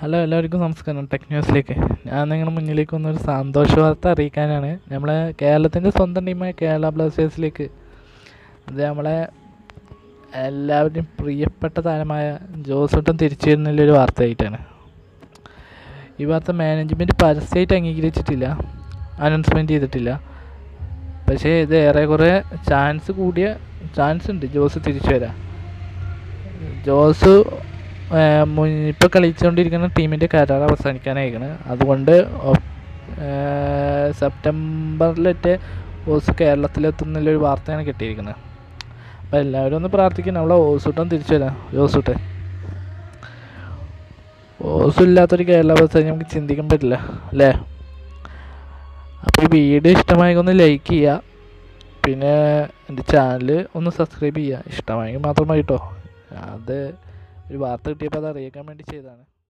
Hello എല്ലാവർക്കും നമസ്കാരം. Tech ന്യൂസിലേക്ക് ഞാൻ നിങ്ങളുടെ മുന്നിലേക്ക് വന്നൊരു സന്തോഷ വാർത്ത അറിയിക്കാനാണ്. നമ്മളെ കേരളത്തിന്റെ സ്വന്തം ടീമായ കേരള ബ്ലാസ്റ്റേഴ്സിലേക്ക് അത് നമ്മളെ എല്ലാവരുടെയും പ്രിയപ്പെട്ട താരമായ ജോസോട്ടം തിരിച്ചു വരുന്നതിലൊരു വാർത്തയായിട്ടാണ്. ഈ വാർത്ത മാനേജ്മെന്റ് പരസ്യമായിട്ട് അംഗീകരിച്ചിട്ടില്ല. അനൗൺസ്മെന്റ് ചെയ്തിട്ടില്ല. പക്ഷേ ഇത് ഏറെക്കുറെ ചാൻസ് കൂടിയ ചാൻസ് ഉണ്ട് ജോസ് തിരിച്ചു വരാൻ ജോസ് ഇപ്പോൾ കളിച്ചുകൊണ്ടിരിക്കുന്ന ടീമിന്റെ കരാർ അവസാനിക്കാനായിരിക്കണം അതുകൊണ്ട് സെപ്റ്റംബറിലത്തെ ഓസ് കേരളത്തിലെത്തുന്നതിലൊരു വാർത്തയാണ് കിട്ടിയിരിക്കുന്നത്. അപ്പോൾ എല്ലാവരും ഒന്ന് പ്രാർത്ഥിക്കണം. നമ്മളെ ഓസൂട്ടം തിരിച്ചു വരാം. ജോസൂട്ടൻ ഓസും ഇല്ലാത്തൊരു കേരള അവസ്ഥ നമുക്ക് ചിന്തിക്കാൻ പറ്റില്ല അല്ലേ? അപ്പോൾ ഈ വീഡിയോ ഇഷ്ടമായെങ്കിൽ ഒന്ന് ലൈക്ക് ചെയ്യുക. പിന്നെ എന്റെ ചാനൽ ഒന്ന് സബ്സ്ക്രൈബ് ചെയ്യുക. ഇഷ്ടമായെങ്കിൽ മാത്രം കേട്ടോ അത് ഒരു വാർത്ത കിട്ടിയപ്പോൾ അത് അറിയിക്കാൻ വേണ്ടി ചെയ്തതാണ്.